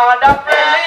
కొడుకు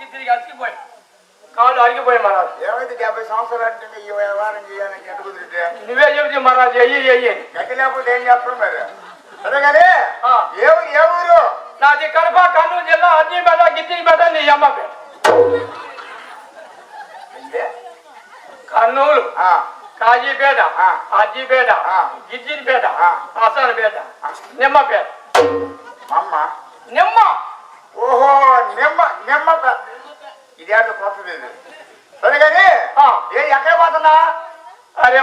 తిరిగి తిరిగి అలసిపోయి కాళ్ళు అరిగిపోయి మహారాజ్. ఏమైతే డెబ్బై సంవత్సరాలు అంటే ఈ వ్యవహారం చేయాలని ఎంత కుదిరితే? నువ్వే చెబుతీ మహారాజ్ ఎయ్యి ఎయ్యి గట్టి లేకపోతే ఏం చేస్తాం మరి? సరే కానీ. ఏ ఏ ఊరు? నాది కడప కర్నూలు జిల్లా అజ్జీపేట గిజ్జిపేట నీ అమ్మపేట ఏంటి? కర్నూలు ఆ, కాజీపేట. అజ్జీపేట. గిజ్జిపేట ఆ. నిమ్మపేట. అమ్మ. నిమ్మ. ఓహో నిమ్మ నిమ్మ ఇది అంటే కొత్తది ఇది. సరే కానీ. ఏ ఎక్కడ పోతున్నా? అరే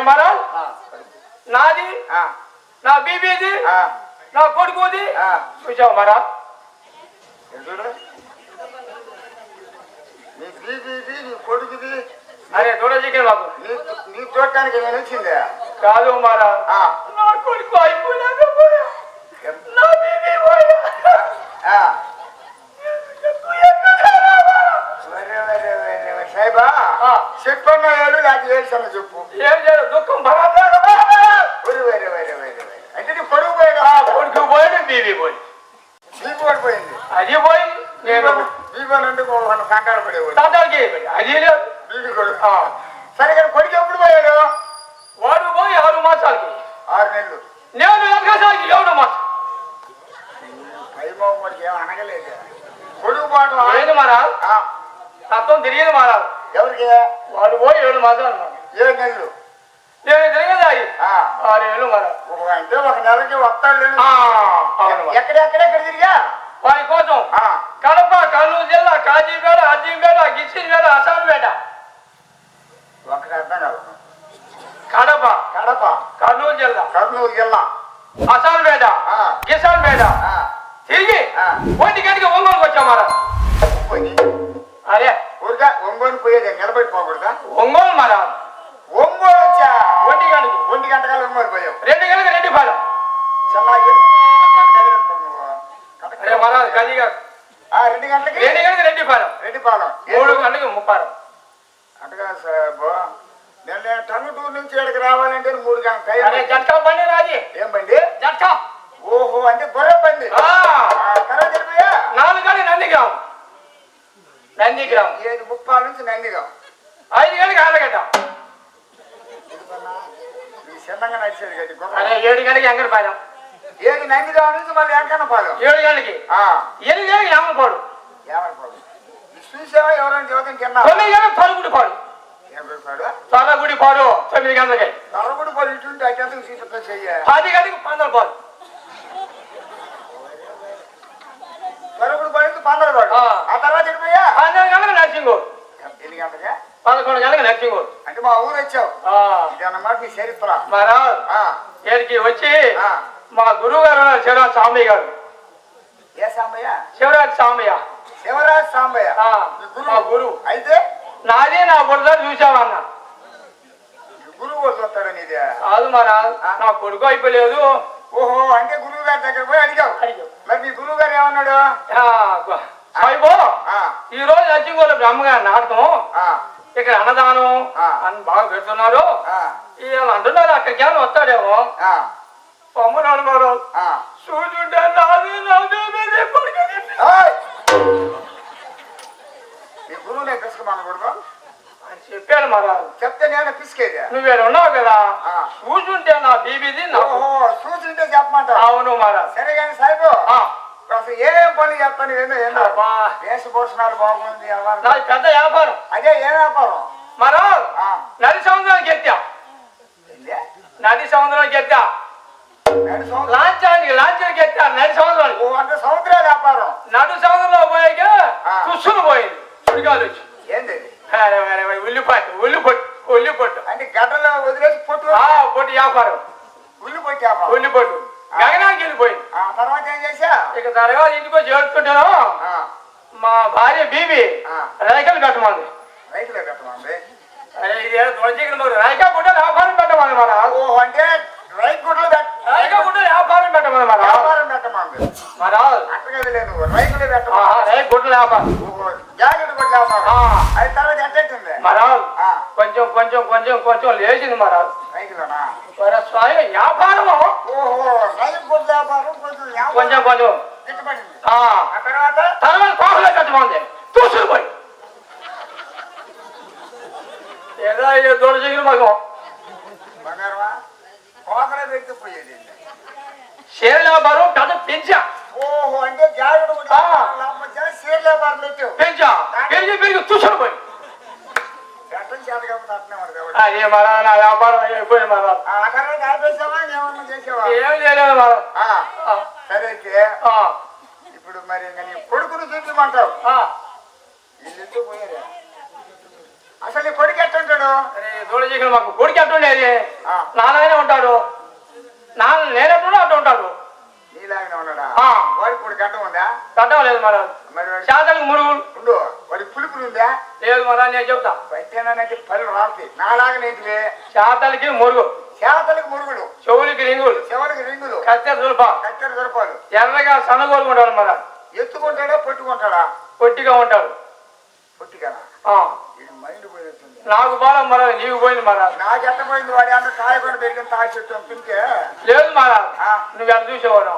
ఆ, నాది నా బీబీది నా కొడుకుది. చూసావు చూడు? నీ బీబీది నీ కొడుకుది. అరే చూడజికే బాబు. నీ నీ చూడటానికి నేను వచ్చింది? కాదు ఆ, నా కొడుకు అయిపోయాక పోయా నా బీబీ పోయా. చెప్పన్న ఏడు నాకు ఏడ్చన్న చెప్పు. ఏం చేయదు దుఃఖం భరాత్రాలు వరే, వరే, వరే, వరే, వరే. అంటే నీ కొడుకు పోయాడు కొడుకు పోయాడు బీబీ పోయి నీకు కూడా పోయింది అది పోయి నేను బీబీ నుండి ఒక కంగారు పడేవాడు తాతాకి అది లేదు బీబీ కొడుకు ఆ. సరే కానీ కొడుకు ఎప్పుడు పోయాడు వాడు పోయి ఆరు మాసాలకి ఆరు నెలలు నేను ఎనకసారికి ఏడు మాసం భయమో మరి ఏం అనగలేదు కొడుకు పాటు ఏంది మహారాజ్ ఆ, తత్వం తిరిగింది మహారాజ్ ఎవరికి వాడు పోయి ఏడు మాసాలు అన్నాడు. ఏడు నెలలు నేను తిరిగేదాయి ఆ, ఆరు ఏళ్ళు మహారాజ్ ఒక అంటే ఒక నెలకి వస్తాడు లేని ఆ, అవును మహారాజ్. ఎక్కడెక్కడెక్కడ తిరిగా వారి కోసం ఆ, కడప కర్నూలు జిల్లా కాజీపేట అజ్జీపేట గిచ్చిపేట అసాన్పేట ఒకటి అర్థం కాదు కడప కడప కర్నూలు జిల్లా కర్నూలు జిల్లా అసాన్పేట ఆ. కిసాన్పేట ఆ, తిరిగి ఆ. ఒంటి గంటకి ఒంగోలుకి వచ్చాం మహారాజ్ పోయి అరే ఊరిగా ఒంగోలు పోయేది నిలబడి పోకూడదా ఒంగోలు మహారాజ్ ఒంగోలు వచ్చా ఒంటి గంటకి ఒంటి గంట కాలం ఒంగోలు పోయావు రెండు గంటకి రెండు పాలెం రెండు గంటలకి? రెండు గంటకి రెండు పాలెం. రెడ్డి పాలెం. మూడు గంటకి ముప్పారం అంటగా సాబు నేను నుంచి ఇక్కడికి రావాలంటే మూడు గంటల జట్కా బండి రాజీ. ఏం బండి? జట్కా. ఓహో అంటే గొర్రె బండి. నాలుగు గంటకి నందిగ్రామ్ నందిగ్రామ్ ఏడు ముప్పాల నుంచి నందిగా. ఐదు గంటకి ఆలగడ్డ. ఈ చిన్నగా నడిచేది ఏడు గంటకి ఎంగరపాలెం ఏడు నందిగా నుంచి మళ్ళీ వెంకన్న పాలెం ఏడు గంటకి ఆ, ఎనిమిది గంటకి యామపాడు ఏమనుకోడు చూసావా ఎవరైనా చదువుతాం కింద తొమ్మిది గంటలకు తొలగుడి పాడు. తొలగుడి పాడు తొమ్మిది గంటలకి. తలగుడు పోయి ఇటుంటే అత్యంత సీతతో చెయ్య. పది గంటకి పందల పాడు. తలగుడు పోయింది పందరు పాడు? ఆ. తర్వాత వెళ్ళిపోయా పన్నెండు గంటలకు నర్సింగూరు ఎన్ని గంటగా పదకొండు గంటలకు నర్సింగూరు అంటే మా ఊరు వచ్చావు. ఆ, ఇది అన్నమాట నీ చరిత్ర ఆ, ఏడికి వచ్చి ఆ. మా గురువు గారు శివరాజ్ సాంబయ్య గారు. ఏ సాంబయ్య? శివరాజ్ సాంబయ్య శివరాజ్ సాంబయ్య. నీ మా గురువు. అయితే? నాది నా బురద చూసావన్న గురువు కూడా చూస్తాడని ఇది కాదు మహారాజ్ నా కొడుకు అయిపోలేదు. ఓహో అంటే గురువు గారి దగ్గర పోయి అడిగావు. మరి మీ గురువు గారు ఏమన్నాడు సాయిబో ఈ రోజు నచ్చింగోలు బ్రహ్మగారి నాటకం. ఇక్కడ అన్నదానం ఆ. అని బాగా పెడుతున్నారు. వీళ్ళు అంటున్నారు అక్కడికి ఏమైనా వస్తాడేమో. మరో ఆ. చూచుంటే నాది నాది ఓయ్! నీ గురువునే పిసుకమనకూడదు? అని చెప్పాను మహారాజు. చెప్తే నేను పిసికేది. నువ్వేడు ఉన్నావు కదా? ఆ. చూసుంటే నా బీబీది ఓహో చూసింటే చెప్పమంటావు. అవును మహారాజ్. సరే కానీ సాయిబు ఆ, అసలు ఏమేం పనులు చేస్తాను ఏందో ఏందో. వేషభూషణాలు బాగుంది. నాది పెద్ద వ్యాపారం. అదే ఏ వ్యాపారం? మహారాజ్ ఆ, నది సముద్రానికి ఎత్తా? నది సముద్రానికి ఎత్తా. సముద్రం లాంచానికి లాంచానికి ఎత్తా నది సముద్రానికి ఓ అంటే సముద్రాల వ్యాపారం. నడు సముద్రంలో పోయాక. తుస్సులు పోయింది. సుడిగాలు వచ్చి. ఏంది ఉల్లిపాటు ఉల్లిపొట్టు ఉల్లిపొట్టు. అంటే గడ్డలో వదిలేసి పొట్టు ఆ పొట్టి వ్యాపారం. ఉల్లి పొట్టి వ్యాపారం. ఉల్లిపొట్టు. గగనానికి వెళ్ళిపోయింది. ఆ తర్వాత ఏం చేసా ఇక తర్వాత ఇంటికి వచ్చి ఏడుకుంటాను ఆ, మా భార్య బీబీ. రైకలు కట్టమంది. రైతులే పెట్టమంది అరే ఇది గుడ్డ వ్యాపారం పెట్టమని మన ఓ అంటే రైతు గుడ్లు పెట్ట వ్యాపారం పెట్టమని మన వ్యాపారం పెట్టమంది మన అట్టగదిలే నువ్వు రైతులే పెట్టమా రైతు గుడ్డ వ్యాపారం. జాకెట్ గుడ్ల వ్యాపారం. అది తర్వాత ఎట్టయితుంది మన ఆ, కొంచెం కొంచెం కొంచెం కొంచెం లేచింది మన రైతులనా స్వయం వ్యాపారము. ఓహో రైతు గుడ్ల వ్యాపారం కొంచెం కొంచెం కొంచెం. గిట్టుబడింది. తర్వాత? తర్వాత కోకలే కట్టమంది చూసుకుని పోయి ఏదో ఈ దొడ చిగురు మగం? కోకల వ్యక్తి పోయేది షేర్ల బరువు పెద్ద పెంచా. ఓహో అంటే జాగ్రత్త బార్ పెట్టావు పెంచా. పెరిగి పెరిగి చూసుకుని పోయి. చట్టం చేత కాబట్టి అట్నే మరి దేవుడు. అది మరా నా వ్యాపారం అయిపోయింది మరా. ఆఖరణ ఆపేసావా ఏమన్నా చేసావా? ఏం చేయలేదు మరా. ఆ, ఆ, సరే అయితే ఆ, ఇప్పుడు మరి ఇంకా నీ కొడుకును చూపించమంటావు. ఆ. వీళ్ళిద్దరూ పోయారు? అసలు నీ కొడుకు ఎట్టుంటాడు? చిగురు మాకు కొడుకు అట్టుండేది ఆ. నాన్నగానే ఉంటాడు. నాన్న నేనెప్పుడు అట్టు ఉంటాడు. నీలాగానే ఉన్నాడా? ఉందా? లేదు మరా. శాతానికి మురుగులు ఉండు. వాడి పులుపులు ఉందా? లేదు మరా నేను చెప్తా. శాతాలకి మురుగు. చేతలకు మురుగులు. చెవులకి రింగులు. చెవులకు రింగులు. కత్తెర దుల్ప. కత్తెర దొరపాలు ఎర్రగా సన్నగోలుకుంటాడు మరా. ఎత్తుకుంటాడా పట్టుకుంటాడా? పొట్టిగా ఉంటాడు. మైండ్ నాకు బాగా మరా నీకు పోయింది మరా నాకు ఎంత పోయింది వాడి? అంత కాయకుండా పెరిగిన తాగి చెట్టు తింటే లేదు మరా ఆ. నువ్వు ఎంత చూసేవాడు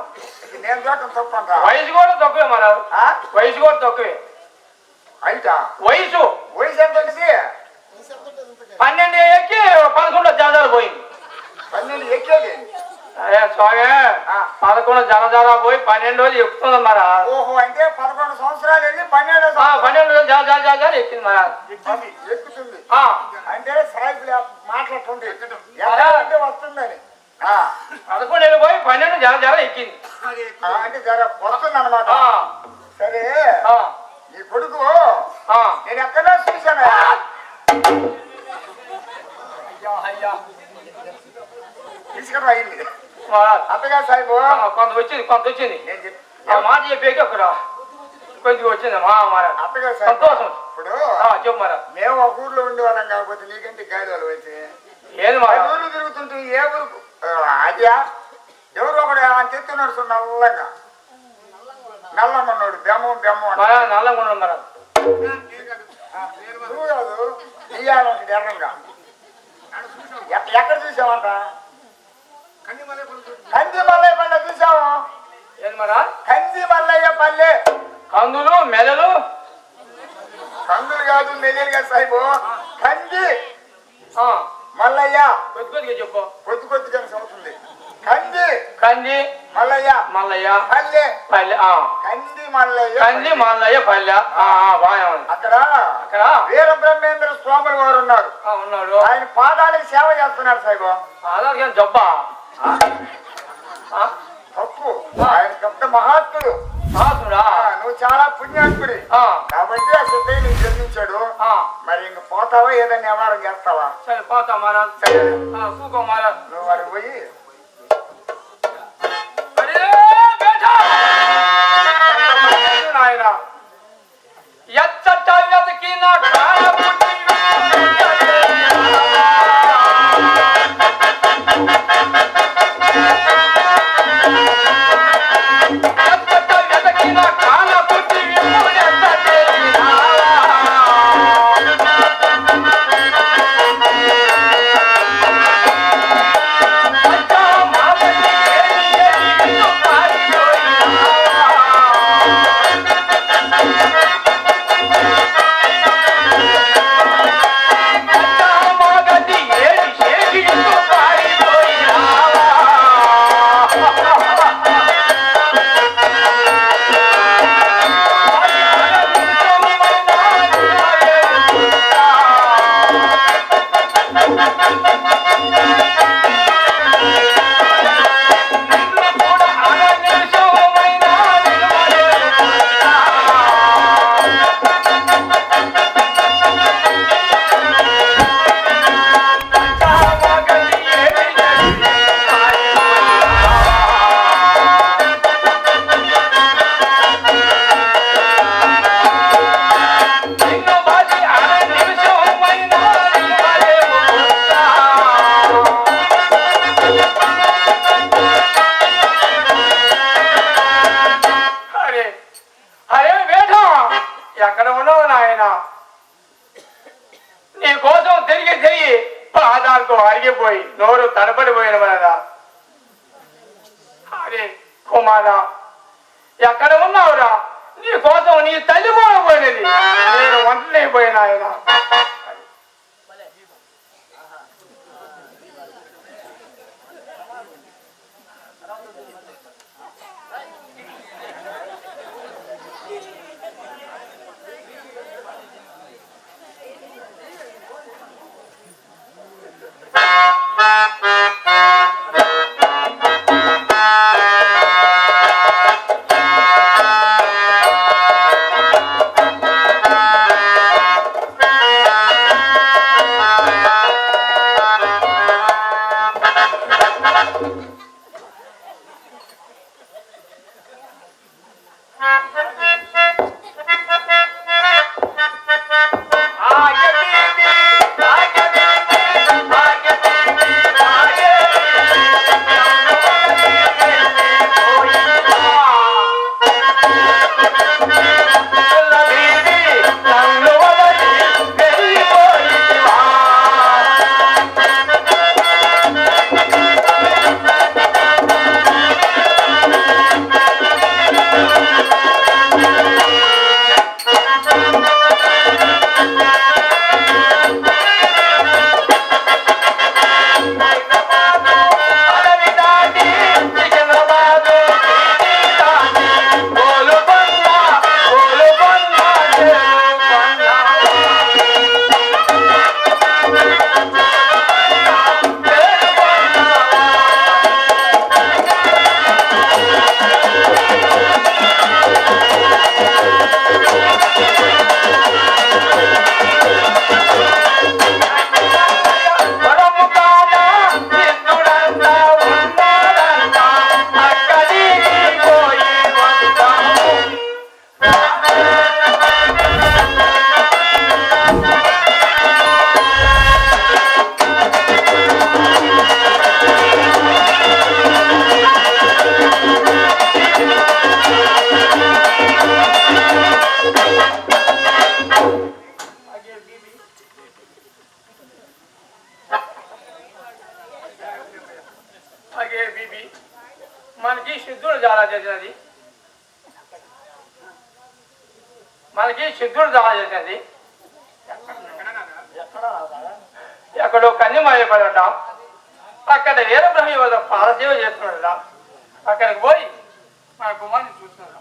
నేను చూడటం తప్పంట వయసు కూడా తక్కువే మరా ఆ? వయసు కూడా తక్కువే. అయితా? వయసు. వయసు ఎంత పన్నెండు ఎక్కి పదకొండు జాదాలు పోయింది. పన్నెండు ఎక్కేది? స్వామి ఆ. పదకొండు జనజాలా పోయి పన్నెండు రోజులు ఎక్కుతుంది మరా ఓహో అంటే పదకొండు సంవత్సరాలు వెళ్ళి పన్నెండు పన్నెండు రోజులు జాల జాల జాల ఎక్కింది మరా ఎక్కుతుంది. ఎక్కుతుంది. ఆ, అంటే సాయిబులు మాట్లాడుతుంది ఎక్కడంటే వస్తుందని. ఆ, పదకొండు ఏళ్ళు పోయి పన్నెండు జల జల ఎక్కింది. ఆ, అంటే జర వస్తుంది అనమాట సరే ఆ, ఈ కొడుకు అత్తగా సాయిబు ఆ, కొంత వచ్చింది కొంత వచ్చింది. ఆ మాట చెప్పాక అక్కడ కొద్దిగా వచ్చింది మా మరా అత్తగా సంతోషం ఇప్పుడు ఆ, చెప్పు మరా మేము ఒక ఊర్లో ఉండేవాళ్ళం కాకపోతే నీకంటే గాలి వాళ్ళు వచ్చి? ఏది మరా ఊరు తిరుగుతుంటే ఏ ఊరు? అదియా ఎవరు ఒకడు ఆయన చెప్తున్నాడు చూడు నల్లంగా. నల్లమ్మన్నాడు బెమ్మం బెమ్మం నల్లగా ఉన్నాడు మరా నువ్వు కాదు నీయాలంటే ఎర్రంగా. ఎక్- ఎక్కడ చూసావంట? కంది మల్లయ్య పల్లె మరా? కంది మల్లయ్య పల్లె కందులు మెదలు? కందులు కాదు మెల్లిలు కాదు సాయిబు. కంది. ఆ, మల్లయ్య. కొద్ది కొద్దిగా చెప్పు. కొద్ది కొద్దిగా అవుతుంది కంది. కంది. మల్లయ్య. మల్లయ్య. పల్లె. పల్లె ఆ, కంది మల్లయ్య కంది మల్లయ్య పల్లె. అక్కడ అక్కడ? వీర బ్రహ్మేంద్ర స్వాములు వారు ఉన్నారు. ఆ, ఉన్నాడు. ఆయన పాదాలకు సేవ చేస్తున్నారు సాయిబు. కానీ జబ్బా? తప్పు ఆయన పెద్ద మహాత్ముడు. మహాత్ముడా? నువ్వు చాలా పుణ్యాత్ముడి. కాబట్టి ఆ సిద్ధయ్య నీకు జన్మించాడు. ఆ, మరి ఇంక పోతావా? ఏదైనా వ్యవహారం చేస్తావా? సరే పోతా మహారాజ్. సరే. ఆ, కూకో మహారాజ్. నువ్వు వాడికి పోయి. అరే బేటా! నాయనా. ఎక్కడ ఉన్నావురా? నీ కోసం నీ తల్లి కూడా పోయినది నేను ఒంటనే పోయినా ఆయన. మనకి సిద్ధుడు చాలా చేసినది మనకి సిద్ధుడు చాలా చేసినది ఎక్కడో కన్యమాయ ఉంటాం. అక్కడ వీరబ్రహ్మ యువత పాదసేవ చేస్తున్నాడు అక్కడికి పోయి మన కుమార్ని చూస్తున్నాడు